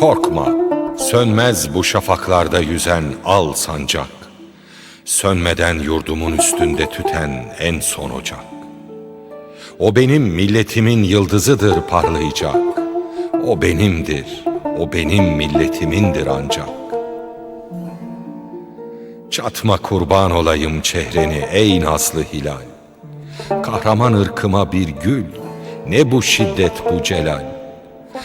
korkma, sönmez bu şafaklarda yüzen al sancak. Sönmeden yurdumun üstünde tüten en son ocak. O benim milletimin yıldızıdır parlayacak. O benimdir, o benim milletimindir ancak. Çatma kurban olayım çehreni ey nazlı hilal. Kahraman ırkıma bir gül, ne bu şiddet bu celal.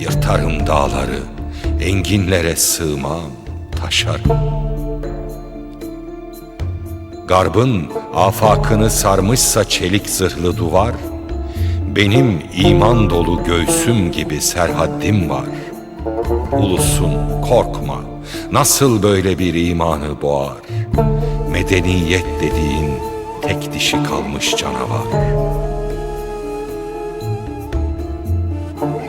Yırtarım dağları, enginlere sığmam, taşarım. Garbın afakını sarmışsa çelik zırhlı duvar, benim iman dolu göğsüm gibi serhaddim var. Ulusun korkma, nasıl böyle bir imanı boğar? Medeniyet dediğin tek dişi kalmış canavar.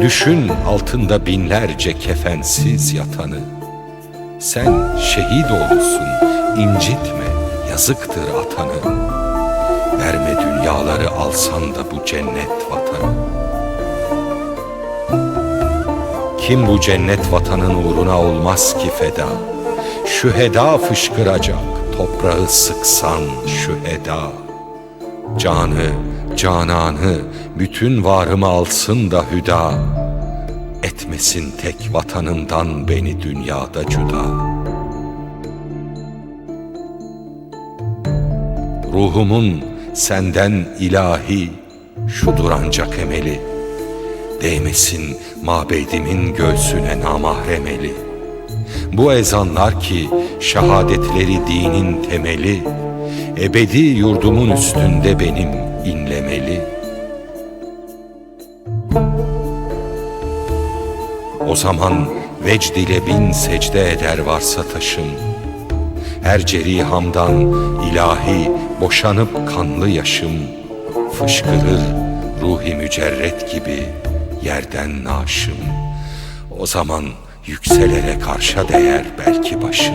Düşün altında binlerce kefensiz yatanı. Sen şehit olursun, incitme, yazıktır atanı. Verme dünyaları alsan da bu cennet vatanı. Kim bu cennet vatanın uğruna olmaz ki feda? Şu heda fışkıracak, toprağı sıksan şu heda. Canı, cananı, bütün varımı alsın da hüda. Etmesin tek vatanımdan beni dünyada cüda. Ruhumun senden ilahi, şudur ancak emeli. Değmesin mabedimin göğsüne namahremeli. Bu ezanlar ki şehadetleri dinin temeli, ebedi yurdumun üstünde benim inlemeli. O zaman vecd ile bin secde eder varsa taşım, her cerihamdan ilahi boşanıp kanlı yaşım, fışkırır ruhi mücerret gibi yerden naşım. O zaman yükselere karşa değer belki başım.